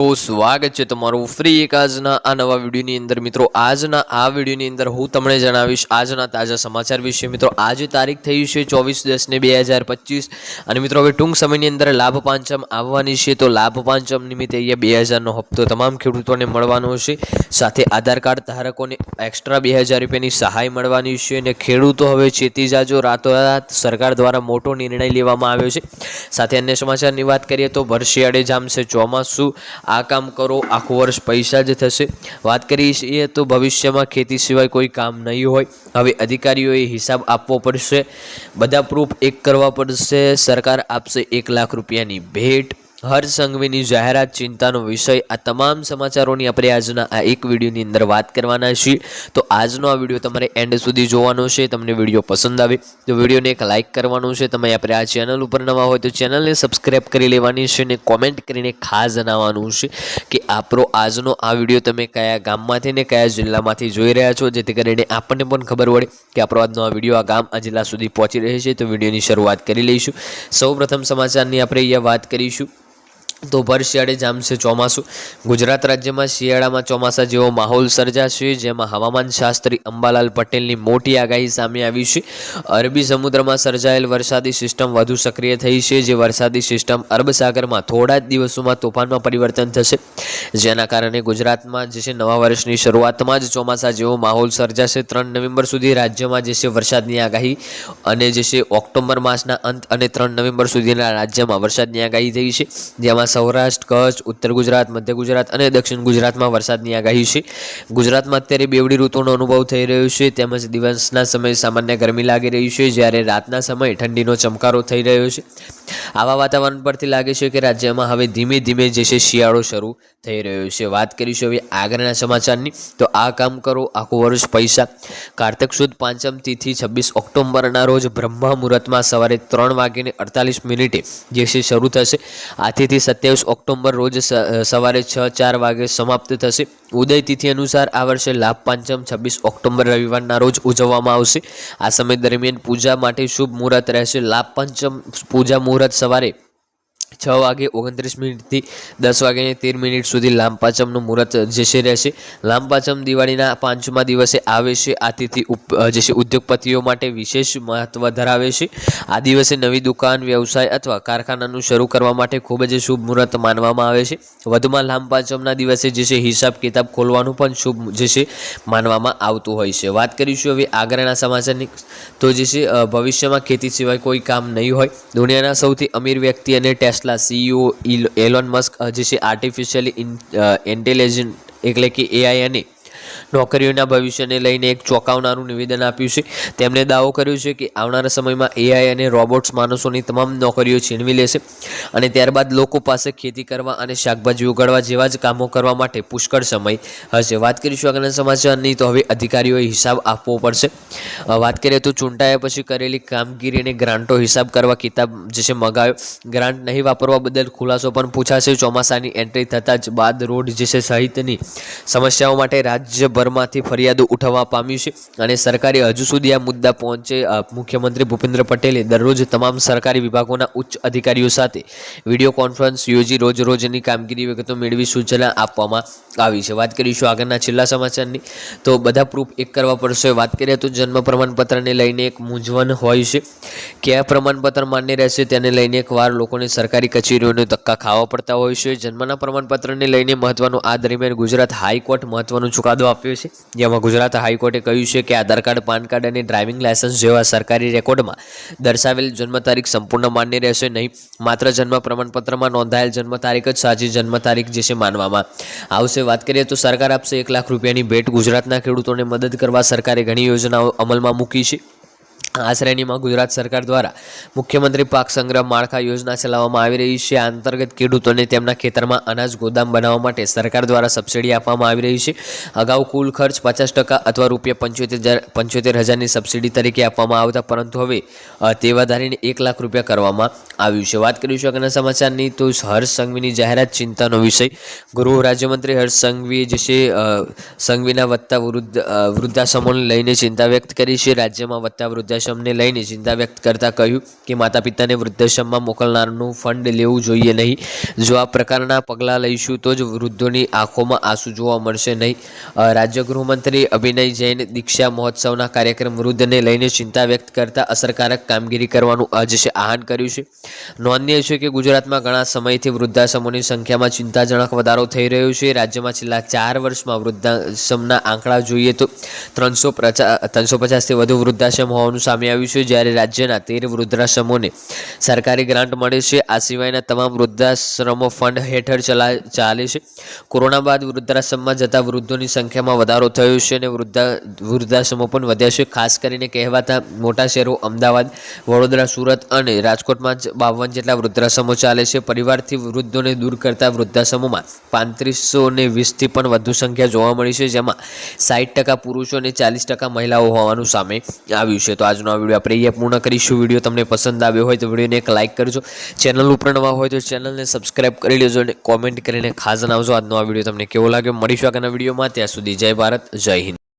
તો સ્વાગત છે તમારું ફ્રી એક આજના આ નવા વિડીયોની અંદર. મિત્રો, આજના આ વિડીયોની અંદર હું તમને જણાવીશ આજના તાજા સમાચાર વિશે. મિત્રો, આજે તારીખ થઈ છે ચોવીસ દસ ને બે હજાર પચીસ અને મિત્રો, હવે ટૂંક સમયની અંદર લાભ પાંચમ આવવાની છે. તો લાભ પાંચમ નિમિત્તે અહીંયા બે હજારનો હપ્તો તમામ ખેડૂતોને મળવાનો છે. સાથે આધાર કાર્ડ ધારકોને એક્સ્ટ્રા બે હજાર રૂપિયાની સહાય મળવાની છે અને ખેડૂતો હવે ચેતી જાજો રાતોરાત સરકાર દ્વારા મોટો નિર્ણય લેવામાં આવ્યો છે. સાથે અન્ય સમાચારની વાત કરીએ તો વર્ષિયાળે જામશે ચોમાસું. આ કામ કરો, આખું વર્ષ પૈસા જ થશે. વાત કરીએ તો ભવિષ્યમાં ખેતી સિવાય કોઈ કામ નહીં હોય. હવે અધિકારીઓએ હિસાબ આપવો પડશે. બધા પ્રૂફ એક કરવા પડશે. સરકાર આપશે એક લાખ રૂપિયાની ભેટ. હર સંઘવીની જાહેરાત, ચિંતાનો વિષય, આ તમામ સમાચારોની આપણે આજના આ એક વિડીયોની અંદર વાત કરવાના છીએ. તો આજનો આ વીડિયો તમારે એન્ડ સુધી જોવાનો છે, તમને વીડિયો પસંદ આવે તો વિડીયોને એક લાઇક કરવાનું છે. તમે આપણે આ ચેનલ ઉપર નવા હોય તો ચેનલને સબસ્ક્રાઈબ કરી લેવાની છે અને કોમેન્ટ કરીને ખાસ જણાવવાનું છે કે આપણો આજનો આ વીડિયો તમે કયા ગામમાંથી ને કયા જિલ્લામાંથી જોઈ રહ્યા છો, જેથી કરીને આપણને પણ ખબર પડે કે આપણો આજનો આ વીડિયો આ ગામ, આ જિલ્લા સુધી પહોંચી રહ્યો છે. તો વિડીયોની શરૂઆત કરી લઈશું. સૌ સમાચારની આપણે અહીંયા વાત કરીશું. તો ભર શિયાળે જામશે ચોમાસું. ગુજરાત રાજ્યમાં શિયાળામાં ચોમાસા જેવો માહોલ સર્જાશે, જેમાં હવામાન શાસ્ત્રી અંબાલાલ પટેલની મોટી આગાહી સામે આવી છે. અરબી સમુદ્રમાં સર્જાયેલ વરસાદી સિસ્ટમ વધુ સક્રિય થઈ છે, જે વરસાદી સિસ્ટમ અરબ સાગરમાં થોડા જ દિવસોમાં તોફાનમાં પરિવર્તન થશે. જેના કારણે ગુજરાતમાં જે છે નવા વર્ષની શરૂઆતમાં જ ચોમાસા જેવો માહોલ સર્જાશે. ત્રણ નવેમ્બર સુધી રાજ્યમાં જે છે વરસાદની આગાહી અને જે છે ઓક્ટોબર માસના અંત અને ત્રણ નવેમ્બર સુધીના રાજ્યમાં વરસાદની આગાહી થઈ છે. જેમાં સૌરાષ્ટ્ર, કચ્છ, ઉત્તર ગુજરાત, મધ્ય ગુજરાત અને દક્ષિણ ગુજરાતમાં વરસાદની આગાહી છે. ગુજરાતમાં અત્યારે બેવડી ઋતુનો અનુભવ થઈ રહ્યો છે. તેમજ દિવસના સમયે સામાન્ય ગરમી લાગી રહી છે. જ્યારે રાતના સમયે ઠંડીનો ચમકારો થઈ રહ્યો છે. આવા વાતાવરણ પરથી લાગે છે કે રાજ્યમાં હવે ધીમે ધીમે જે છે શિયાળો શરૂ થઈ રહ્યો છે. વાત કરીશું હવે આગળના સમાચારની. તો આ કામ કરો, આખું વર્ષ પૈસા. કાર્તક સુદ પાંચમ તિથિ છવ્વીસ ઓક્ટોબરના રોજ બ્રહ્મા મુહૂર્તમાં સવારે ત્રણ વાગીને અડતાલીસ મિનિટે જે છે શરૂ થશે. આથી સત્યાવીસ ઓક્ટોબર રોજ સવારે છ, ચાર વાગે સમાપ્ત થશે. ઉદય તિથિ અનુસાર આ વર્ષે લાભ પાંચમ છવ્વીસ ઓક્ટોબર રવિવારના રોજ ઉજવવામાં આવશે. આ સમય દરમિયાન પૂજા માટે શુભ મુહૂર્ત રહેશે. લાભ પાંચમ પૂજા મુહૂર્ત સવારે છ વાગે ઓગણત્રીસ મિનિટથી દસ વાગ્યાની તેર મિનિટ સુધી લાંબાચમનું મુહૂર્ત જે છે રહેશે. લાંબાચમ દિવાળીના પાંચમા દિવસે આવે છે. આ તિથિ ઉપ જે છે, ઉદ્યોગપતિઓ માટે વિશેષ મહત્વ ધરાવે છે. આ દિવસે નવી દુકાન, વ્યવસાય અથવા કારખાનાનું શરૂ કરવા માટે ખૂબ જ શુભ મુહૂર્ત માનવામાં આવે છે. વધુમાં લાંબાચમના દિવસે જે છે, હિસાબ કિતાબ ખોલવાનું પણ શુભ જે છે, માનવામાં આવતું હોય છે. વાત કરીશું હવે આગળના સમાચારની. તો જે છે ભવિષ્યમાં ખેતી સિવાય કોઈ કામ નહીં હોય. દુનિયાના સૌથી અમીર વ્યક્તિ અને ટેસ્લા સીઈઓ એલોન મસ્ક હજી છે આર્ટિફિશિયલી ઇન્ટેલિજન્ટ એટલે કે એઆઈ અને નોકરીઓના ભવિષ્યને લઈને એક ચોંકાવનારું નિવેદન આપ્યું છે. તેમણે દાવો કર્યો છે કે આવનારા સમયમાં એઆઈ અને રોબોટ્સ માણસોની તમામ નોકરીઓ છીનવી લેશે અને ત્યારબાદ લોકો પાસે ખેતી કરવા અને શાકભાજી ઉગાડવા જેવા જ કામો કરવા માટે પુષ્કળ સમય હશે. વાત કરીશું આગળના સમાચારની તો હવે અધિકારીઓએ હિસાબ આપવો પડશે. વાત કરીએ તો ચૂંટાયા પછી કરેલી કામગીરી અને ગ્રાન્ટો હિસાબ કરવા કિતાબ જે છે મગાવ્યો. ગ્રાન્ટ નહીં વાપરવા બદલ ખુલાસો પણ પૂછાશે. ચોમાસાની એન્ટ્રી થતાં જ બાદ રોડ જે છે સહિતની સમસ્યાઓ માટે રાજ્યભરમાંથી ફરિયાદો ઉઠાવવા પામ્યું છે અને સરકારે હજુ સુધી આ મુદ્દા પહોંચે મુખ્યમંત્રી ભૂપેન્દ્ર પટેલે દરરોજ તમામ સરકારી વિભાગોના ઉચ્ચ અધિકારીઓ સાથે વીડિયો કોન્ફરન્સ યોજી રોજ રોજની કામગીરી વિગતો મેળવી સૂચના આપવામાં આવી છે. વાત કરીશું આગળના છેલ્લા સમાચારની. તો બધા પ્રૂફ એક કરવા પડશે. વાત કરીએ તો જન્મ પ્રમાણપત્રને લઈને એક મૂંઝવણ હોય છે. કયા પ્રમાણપત્ર માન્ય રહેશે તેને લઈને એકવાર લોકોને સરકારી કચેરીઓને ધક્કા ખાવા પડતા હોય છે. જન્મના પ્રમાણપત્રને લઈને મહત્વનું આ દરમિયાન ગુજરાત હાઈકોર્ટ મહત્વનો ચુકાદો આપ્યો છે, જેમાં ગુજરાત હાઈકોર્ટે કહ્યું છે કે આધાર કાર્ડ, પાન કાર્ડ અને ડ્રાઇવિંગ લાયસન્સ જેવા સરકારી રેકોર્ડમાં દર્શાવેલ જન્મ તારીખ સંપૂર્ણ માન્ય રહેશે નહીં. માત્ર જન્મ પ્રમાણપત્રમાં નોંધાયેલ જન્મ તારીખ જ સાચી જન્મ તારીખ જે છે માનવામાં આવશે વાત કરીએ તો સરકાર આપશે એક લાખ રૂપિયાની ભેટ ગુજરાતના ખેડૂતોને મદદ કરવા સરકારે ઘણી યોજનાઓ અમલમાં મૂકી છે. આ શ્રેણીમાં ગુજરાત સરકાર દ્વારા મુખ્યમંત્રી પાક સંગ્રહ માળખા યોજના ચલાવવામાં આવી રહી છે. આ અંતર્ગત ખેડૂતોને તેમના ખેતરમાં અનાજ, ગોદામ બનાવવા માટે સરકાર દ્વારા સબસિડી આપવામાં આવી રહી છે. અગાઉ કુલ ખર્ચ પચાસ ટકા અથવા રૂપિયા પંચોતેર પંચોતેર હજારની સબસિડી તરીકે આપવામાં આવતા, પરંતુ હવે તે વધારીને એક લાખ રૂપિયા કરવામાં આવ્યું છે. વાત કરીશું આગળના સમાચારની, તો હર્ષ સંઘવીની જાહેરાત ચિંતાનો વિષય. ગૃહ રાજ્યમંત્રી હર્ષ સંઘવીએ જે છે સંઘવીના વધતા વૃદ્ધ વૃદ્ધાશ્રમોને લઈને ચિંતા વ્યક્ત કરી છે. રાજ્યમાં વધતા વૃદ્ધાશ્રમ વૃદ્ધાશ્રમને લઈને ચિંતા વ્યક્ત કરતાં કહ્યું કે માતા પિતાને વૃદ્ધાશ્રમમાં મોકલનારનું ફંડ લેવું જોઈએ નહીં. જો આ પ્રકારના પગલાં લઈશું તો જ વૃદ્ધોની આંખોમાં આંસુ જોવા મળશે નહીં. રાજ્ય ગૃહમંત્રી અભિનય જૈન દીક્ષા મહોત્સવના કાર્યક્રમ વૃદ્ધને લઈને ચિંતા વ્યક્ત કરતા અસરકારક કામગીરી કરવાનું આજે છે આહવાન કર્યું છે. નોંધનીય છે કે ગુજરાતમાં ઘણા સમયથી વૃદ્ધાશ્રમોની સંખ્યામાં ચિંતાજનક વધારો થઈ રહ્યો છે. રાજ્યમાં છેલ્લા ચાર વર્ષમાં વૃદ્ધાશ્રમના આંકડા જોઈએ તો ત્રણસો ત્રણસો પચાસથી વધુ વૃદ્ધાશ્રમ હોવાનું સામે આવ્યું છે જ્યારે રાજ્યના તેર વૃદ્ધાશ્રમોને સરકારી ગ્રાન્ટ મળે છે. આ સિવાયના તમામ વૃદ્ધાશ્રમો ફંડ હેઠળ ચલા, ચાલે છે. કોરોના બાદ વૃદ્ધાશ્રમમાં જતા વૃદ્ધોની સંખ્યામાં વધારો થયો છે અને વૃદ્ધા, વૃદ્ધાશ્રમો પણ વધ્યા છે. ખાસ કરીને કહેવાતા મોટા શહેરો અમદાવાદ, વડોદરા, સુરત અને રાજકોટમાં જ બાવન જેટલા વૃદ્ધાશ્રમો ચાલે છે. પરિવારથી વૃદ્ધોને દૂર કરતા વૃદ્ધાશ્રમોમાં પાંત્રીસો ને વીસથી પણ વધુ સંખ્યા જોવા મળી છે, જેમાં સાઠ ટકા પુરુષો અને ચાલીસ ટકા મહિલાઓ હોવાનું સામે આવ્યું છે. તો આજનો આ વીડિયો આપણે અહીંયા પૂર્ણ કરીશું. વીડિયો તમને પસંદ આવ્યો હોય તો વિડીયોને એક લાઇક કરજો. ચેનલ ઉપર નવા હોય તો ચેનલને સબસ્ક્રાઇબ કરી લેજો અને કોમેન્ટ કરીને ખાસ જણાવજો. આજનો આ વીડિયો તમને કેવો લાગ્યો? મળીશું આગળના વિડીયોમાં. ત્યાં સુધી જય ભારત, જય હિન્દ.